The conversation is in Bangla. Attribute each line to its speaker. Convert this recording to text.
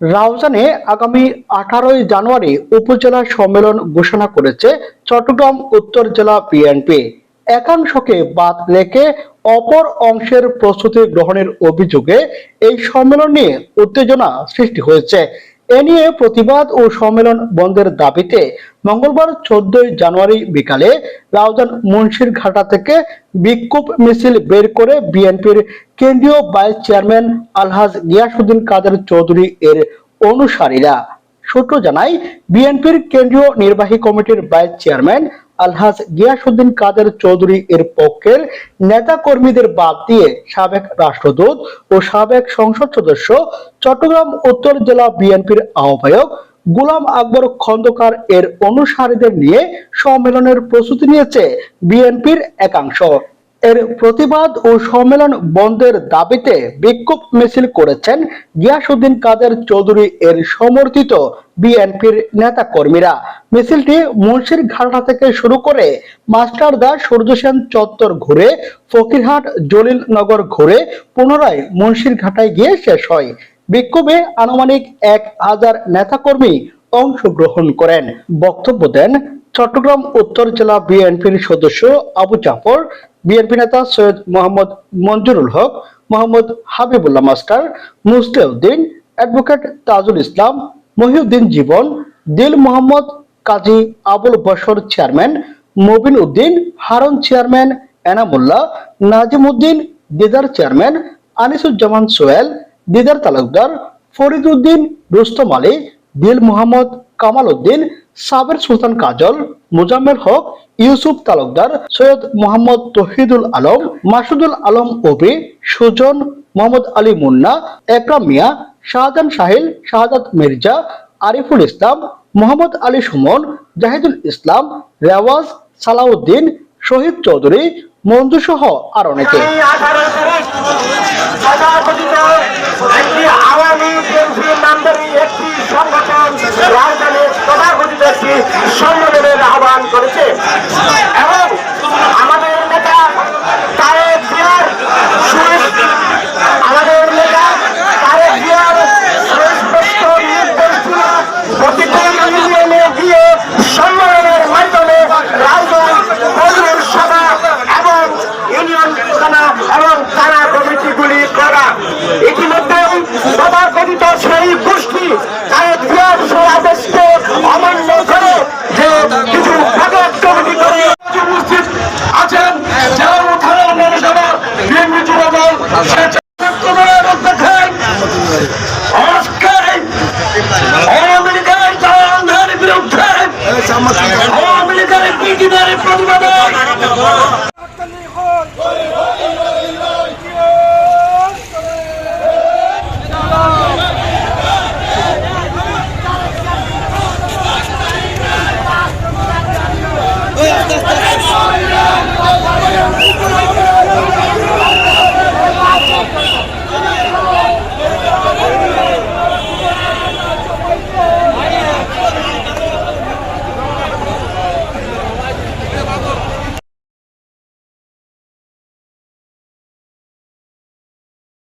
Speaker 1: রাউজানে আগামী আঠারোই জানুয়ারি উপজেলা সম্মেলন ঘোষণা করেছে চট্টগ্রাম, উত্তর জেলা বিএনপি একাংশকে বাদ রেখে অপর অংশের প্রস্তুতি গ্রহণের অভিযোগে এই সম্মেলন নিয়ে উত্তেজনা সৃষ্টি হয়েছে। এ নিয়ে প্রতিবাদ ও সম্মেলন বন্ধের দাবিতে মঙ্গলবার চোদ্দই জানুয়ারি বিকালে রাউজান মুন্সির ঘাটা থেকে বিক্ষোভ মিছিল বের করে বিএনপির কেন্দ্রীয় ভাইস চেয়ারম্যান আলহাজ গিয়াসুদ্দিন কাদের চৌধুরী এর অনুসারীরা। সূত্র জানায়, বিএনপির কেন্দ্রীয় নির্বাহী কমিটির ভাইস চেয়ারম্যান আলহাজ গিয়াসুদ্দিন কাদের চৌধুরী এর পক্ষের নেতা কর্মীদের বাদ দিয়ে সাবেক রাষ্ট্রদূত ও সাবেক সংসদ সদস্য চট্টগ্রাম উত্তর জেলা বিএনপির আহ্বায়ক গুলাম আকবর খন্দকার এর অনুসারীদের নিয়ে সম্মেলনের প্রস্তুতি নিয়েছে বিএনপির একাংশ। এর প্রতিবাদ ও সম্মেলন বন্ধের দাবিতে বিক্ষোভ মিছিল করেছেন গিয়াসুদ্দিন কাদের চৌধুরী এর সমর্থিত বিএনপির নেতা কর্মীরা মিছিলটি মুন্সির ঘাটা থেকে শুরু করে মাস্টারদা সূর্য সেন চত্বর ঘুরে, ফকিরহাট জলিল নগর ঘুরে পুনরায় মুন্সির ঘাটায় গিয়ে শেষ হয়। বিক্ষোভে আনুমানিক এক হাজার নেতাকর্মী অংশগ্রহণ করেন। বক্তব্য দেন চট্টগ্রাম উত্তর জেলা বিএনপির সদস্য আবু জাফর বিএনপি নেতা Syed Mohammad Manjurul Haque, Mohammad Habibullah master Mustehuddin advocate Tajul Islam, Mohiuddin Jibon, Dil Mohammad Kazi Abul Bashar chairman, Mobin Uddin Harun chairman, Enamullah, Nazim Uddin Didar chairman, Anisuzzaman Sohel, Didar Talukdar, Farid Uddin Rustam Ali, Dil Mohammad Kamal Uddin Saber Sultan Kajal, Muzammel Haque, Yusuf Talukdar, Syed Mohammad Tohidul Alam, Masudul Alam Obi, Sujan Mohammad Ali Munna, Ekram Mia, Shahjahan Sahil Shahadat Mirza, Ariful Islam, Mohammad Ali Sumon, Zahidul Islam, Reaz Salauddin, Shahid Chowdhury Manju সহ আর অনেকে
Speaker 2: এবং আমাদের নেতা তারেক জিয়ার আমাদের নেতা তারেক জিয়ার সম্মেলনের মাধ্যমে রাজধানী বদলের সভা এবং ইউনিয়ন থানা এবং থানা কমিটিগুলি করা। ইতিমধ্যে মুজিব